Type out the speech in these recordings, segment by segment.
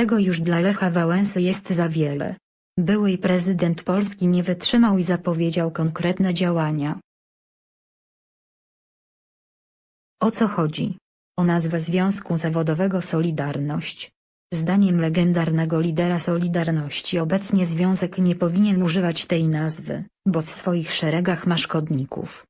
Tego już dla Lecha Wałęsy jest za wiele. Były prezydent Polski nie wytrzymał i zapowiedział konkretne działania. O co chodzi? O nazwę Związku Zawodowego Solidarność. Zdaniem legendarnego lidera Solidarności obecnie związek nie powinien używać tej nazwy, bo w swoich szeregach ma szkodników.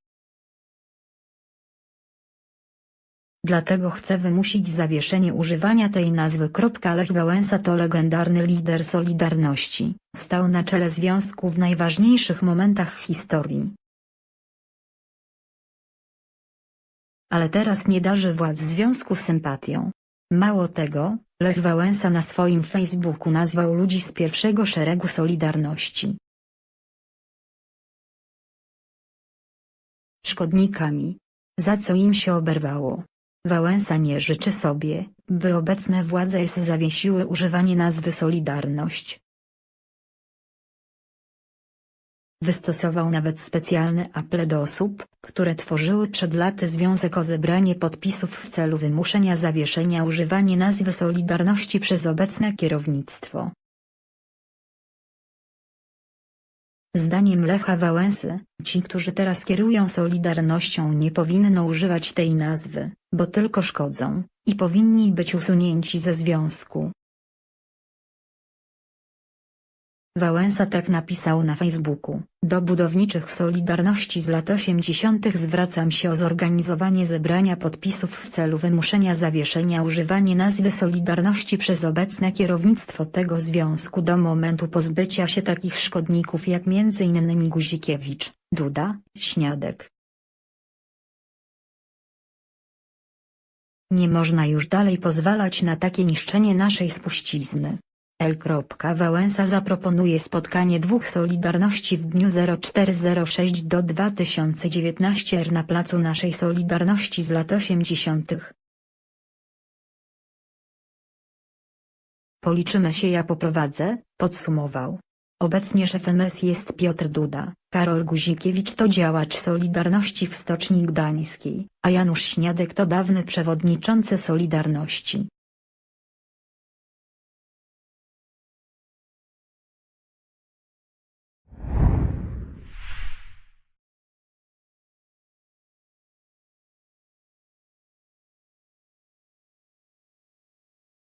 Dlatego chce wymusić zawieszenie używania tej nazwy. Lech Wałęsa to legendarny lider Solidarności, stał na czele związku w najważniejszych momentach historii. Ale teraz nie darzy władz związku sympatią. Mało tego, Lech Wałęsa na swoim Facebooku nazwał ludzi z pierwszego szeregu Solidarności szkodnikami. Za co im się oberwało? Wałęsa nie życzy sobie, by obecne władze S zawiesiły używanie nazwy Solidarność. Wystosował nawet specjalny apel do osób, które tworzyły przed laty związek o zebranie podpisów w celu wymuszenia zawieszenia używanie nazwy Solidarności przez obecne kierownictwo. Zdaniem Lecha Wałęsy, ci którzy teraz kierują Solidarnością nie powinno używać tej nazwy, bo tylko szkodzą, i powinni być usunięci ze związku. Wałęsa tak napisał na Facebooku, do budowniczych Solidarności z lat 80. zwracam się o zorganizowanie zebrania podpisów w celu wymuszenia zawieszenia używanie nazwy Solidarności przez obecne kierownictwo tego związku do momentu pozbycia się takich szkodników jak m.in. Guzikiewicz, Duda, Śniadek. Nie można już dalej pozwalać na takie niszczenie naszej spuścizny. L. Wałęsa zaproponuje spotkanie dwóch Solidarności w dniu 0406 do 2019 r na placu naszej Solidarności z lat 80. Policzymy się ja poprowadzę, podsumował. Obecnie szefem S jest Piotr Duda, Karol Guzikiewicz to działacz Solidarności w Stoczni Gdańskiej, a Janusz Śniadek to dawny przewodniczący Solidarności.